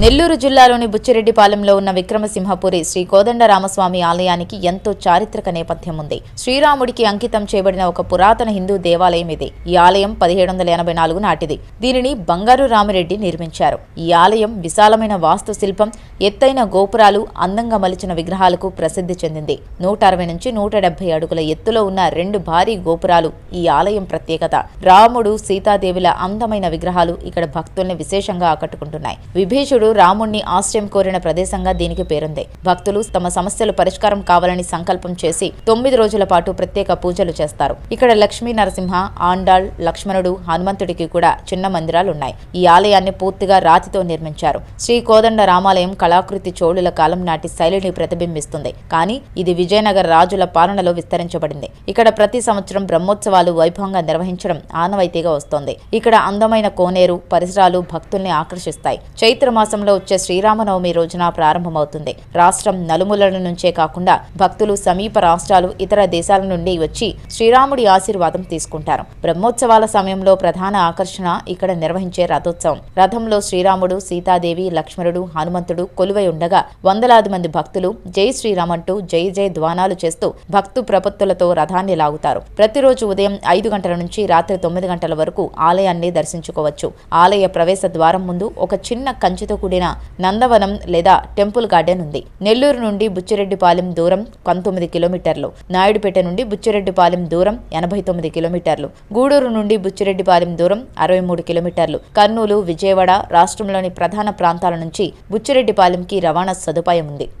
నెల్లూరు జిల్లాలోని బుచ్చిరెడ్డిపాలెంలో ఉన్న విక్రమసింహపురి శ్రీ కోదండరామస్వామి ఆలయానికి ఎంతో చారిత్రక నేపథ్యం ఉంది శ్రీరాముడికి అంకితం చేయబడిన ఒక పురాతన హిందూ దేవాలయం ఇది. ఈ ఆలయం పదిహేడు వందల ఎనభై నాలుగు నాటిది. దీనిని బంగారు రామిరెడ్డి నిర్మించారు. ఈ ఆలయం విశాలమైన వాస్తు శిల్పం ఎత్తైన గోపురాలు అందంగా మలిచిన విగ్రహాలకు ప్రసిద్ధి చెందింది. నూట అరవై నుంచి నూట డెబ్బై అడుగుల ఎత్తులో ఉన్న రెండు భారీ గోపురాలు ఈ ఆలయం ప్రత్యేకత. రాముడు సీతాదేవిల అందమైన విగ్రహాలు ఇక్కడ భక్తుల్ని విశేషంగా ఆకట్టుకుంటున్నాయి. విభీషుడు రాముణ్ణి ఆశ్రయం కోరిన ప్రదేశంగా దీనికి పేరుంది. భక్తులు తమ సమస్యలు పరిష్కారం కావాలని సంకల్పం చేసి తొమ్మిది రోజుల పాటు ప్రత్యేక పూజలు చేస్తారు. ఇక్కడ లక్ష్మీ నరసింహ ఆండాళ్ లక్ష్మణుడు హనుమంతుడికి కూడా చిన్న మందిరాలు ఉన్నాయి ఈ ఆలయాన్ని పూర్తిగా రాతితో నిర్మించారు. శ్రీ కోదండ రామాలయం కళాకృతి చోళుల కాలం నాటి శైలిని ప్రతిబింబిస్తుంది. కానీ ఇది విజయనగర రాజుల పాలనలో విస్తరించబడింది. ఇక్కడ ప్రతి సంవత్సరం బ్రహ్మోత్సవాలు వైభవంగా నిర్వహించడం ఆనవాయితీగా వస్తోంది. ఇక్కడ అందమైన కోనేరు పరిసరాలు భక్తుల్ని ఆకర్షిస్తాయి. చైత్ర రాష్ట్రంలో వచ్చే శ్రీరామనవమి రోజున ప్రారంభమవుతుంది. రాష్ట్రం నలుమూలల నుంచే కాకుండా భక్తులు సమీప రాష్ట్రాలు ఇతర దేశాల నుండి వచ్చి శ్రీరాముడి ఆశీర్వాదం తీసుకుంటారు. బ్రహ్మోత్సవాల సమయంలో ప్రధాన ఆకర్షణ ఇక్కడ నిర్వహించే రథోత్సవం. రథంలో శ్రీరాముడు సీతాదేవి లక్ష్మణుడు హనుమంతుడు కొలువై ఉండగా వందలాది మంది భక్తులు జై శ్రీరామ్ అంటూ జై జై ధ్వానాలు చేస్తూ భక్తు ప్రపత్తులతో రథాన్ని లాగుతారు. ప్రతిరోజు ఉదయం ఐదు గంటల నుంచి రాత్రి తొమ్మిది గంటల వరకు ఆలయాన్ని దర్శించుకోవచ్చు. ఆలయ ప్రవేశ ద్వారం ముందు ఒక చిన్న కంచితో కూడిన నందవనం లేదా టెంపుల్ గార్డెన్ ఉంది. నెల్లూరు నుండి బుచ్చిరెడ్డిపాలెం దూరం పంతొమ్మిది కిలోమీటర్లు. నాయుడుపేట నుండి బుచ్చిరెడ్డిపాలెం దూరం ఎనభై తొమ్మిది కిలోమీటర్లు. గూడూరు నుండి బుచ్చిరెడ్డిపాలెం దూరం అరవై మూడు కిలోమీటర్లు. కర్నూలు విజయవాడ రాష్ట్రంలోని ప్రధాన ప్రాంతాల నుంచి బుచ్చిరెడ్డిపాలెంకి రవాణా సదుపాయం ఉంది.